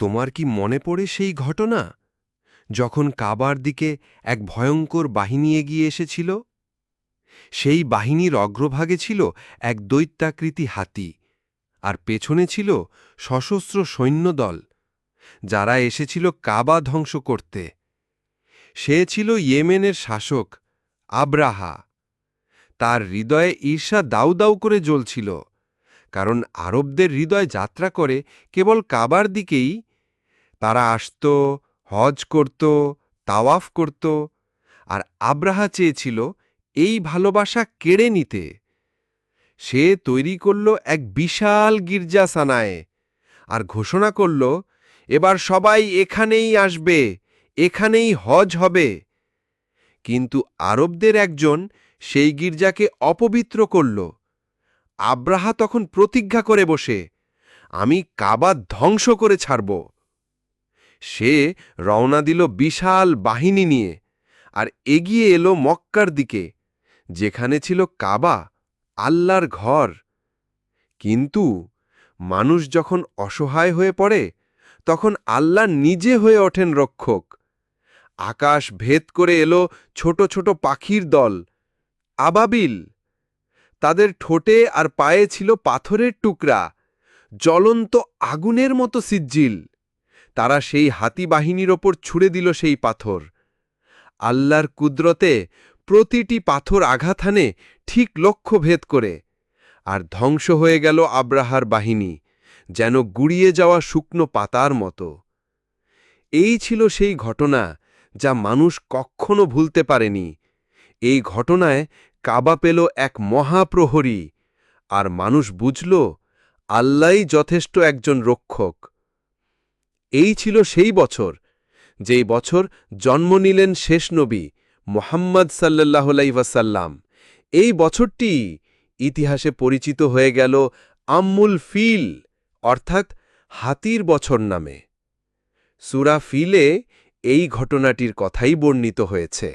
তোমার কি মনে পড়ে সেই ঘটনা? যখন কাবার দিকে এক ভয়ঙ্কর বাহিনী এগিয়ে এসেছিল, সেই বাহিনীর অগ্রভাগে ছিল এক দৈত্যাকৃতি হাতি আর পেছনে ছিল সশস্ত্র সৈন্যদল, যারা এসেছিল কাবা ধ্বংস করতে। সে ছিল ইয়েমেনের শাসক আব্রাহা। তার হৃদয়ে ঈর্ষা দাউ দাউ করে জ্বলছিল, কারণ আরবদের হৃদয় যাত্রা করে কেবল কাবার দিকেই তারা আসত, হজ করত, তাওয়াফ করত। আর আব্রাহা চেয়েছিল, এই ভালোবাসা কেড়ে নিতে? সে তৈরি করল এক বিশাল গির্জা সানায় আর ঘোষণা করল, এবার সবাই এখানেই আসবে, এখানেই হজ হবে। কিন্তু আরবদের একজন সেই গির্জাকে অপবিত্র করল। আব্রাহা তখন প্রতিজ্ঞা করে বসে, আমি কাবা ধ্বংস করে ছাড়ব। সে রওনা দিল বিশাল বাহিনী নিয়ে আর এগিয়ে এলো মক্কার দিকে, যেখানে ছিল কাবা, আল্লাহর ঘর। কিন্তু মানুষ যখন অসহায় হয়ে পড়ে, তখন আল্লাহ নিজে হয়ে ওঠেন রক্ষক। আকাশ ভেদ করে এলো ছোট ছোট পাখির দল, আবাবিল। তাদের ঠোঁটে আর পায়ে ছিল পাথরের টুকরা, জ্বলন্ত আগুনের মতো সিজ্জিল। তারা সেই হাতি বাহিনীর ওপর ছুড়ে দিল সেই পাথর। আল্লাহর কুদরতে প্রতিটি পাথর আঘাত হানে ঠিক লক্ষ্য ভেদ করে, আর ধ্বংস হয়ে গেল আব্রাহার বাহিনী, যেন গুড়িয়ে যাওয়া শুকনো পাতার মতো। এই ছিল সেই ঘটনা যা মানুষ কখনো ভুলতে পারেনি। এই ঘটনায় কাবা পেল এক মহাপ্রহরী, আর মানুষ বুঝল, আল্লাহই যথেষ্ট একজন রক্ষক। এই ছিল সেই বছর, যেই বছর জন্ম নিলেন শেষ নবী মোহাম্মদ সাল্লাহলাইসাল্লাম এই বছরটি ইতিহাসে পরিচিত হয়ে গেল আম্মুল ফিল, অর্থাৎ হাতির বছর নামে। সুরা ফিলে এই ঘটনাটির কথাই বর্ণিত হয়েছে।